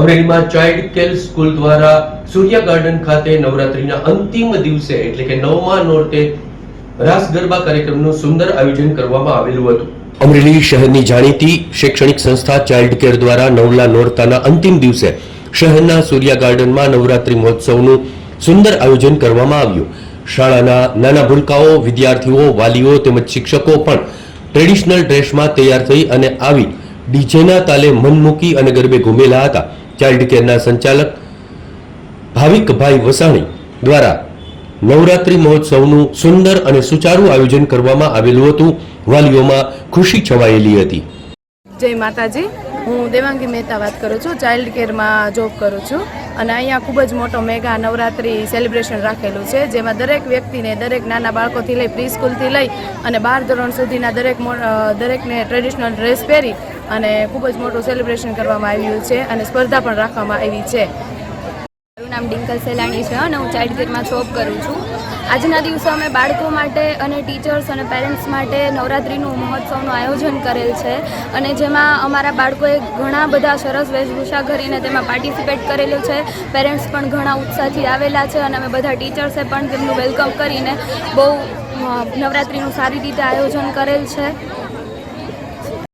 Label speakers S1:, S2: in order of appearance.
S1: અમરેલીમાં child care school દ્વારા સૂર્યા garden ખાતે નવરાત્રીના અંતિમ દિવસે એટલે કે નવમા નોરતે રાસ ગરબા કાર્યક્રમનું સુંદર આયોજન કરવામાં આવેલું હતું. અમરેલી શહેરની જાણીતી શૈક્ષણિક સંસ્થા ચાઇલ્ડ કેર દ્વારા નવલા નોરતાના અંતિમ દિવસે શહેરના સૂર્યા ગાર્ડનમાં નવરાત્રી મહોત્સવનું સુંદર આયોજન કરવામાં આવ્યું. શાળાના નાના ભૂલકાઓ, વિદ્યાર્થીઓ, વાલીઓ તેમજ શિક્ષકો પણ ટ્રેડિશનલ ડ્રેસમાં તૈયાર થઈ અને આવી ડીજેના તાલે મન મૂકી અને ગરબે ઘૂમેલા હતા. ચાઇલ્ડ કેરના સંચાલક ભાવિકભાઈ વસાણી દ્વારા નવરાત્રી મહોત્સવનું સુંદર અને સુચારું આયોજન કરવામાં આવેલું હતું. વાલીઓમાં ખુશી છવાયેલી હતી.
S2: જય માતાજી. હું દેવાંગી મહેતા વાત કરું છું. ચાઇલ્ડ કેરમાં જોબ કરું છું. અને અહીંયા ખૂબ જ મોટો મેગા નવરાત્રી સેલિબ્રેશન રાખેલું છે, જેમાં દરેક વ્યક્તિને, દરેક નાના બાળકોથી લઈ પ્રી સ્કૂલથી લઈ અને બાર ધોરણ સુધીના દરેક દરેકને ટ્રેડિશનલ ડ્રેસ પહેરી અને ખૂબ જ મોટું સેલિબ્રેશન કરવામાં આવ્યું છે અને સ્પર્ધા પણ રાખવામાં આવી છે.
S3: મારું નામ ડિંકલ સેલાણી છે અને હું ચાઇલ્ડ કેરમાં જોબ કરું છું. આજના દિવસે અમે બાળકો માટે અને ટીચર્સ અને પેરેન્ટ્સ માટે નવરાત્રિનું મહોત્સવનું આયોજન કરેલ છે અને જેમાં અમારા બાળકોએ ઘણા બધા સરસ વેશભૂષા કરીને તેમાં પાર્ટિસિપેટ કરેલું છે. પેરેન્ટ્સ પણ ઘણા ઉત્સાહથી આવેલા છે અને અમે બધા ટીચર્સે પણ તેમનું વેલકમ કરીને બહુ નવરાત્રિનું સારી રીતે આયોજન કરેલ છે.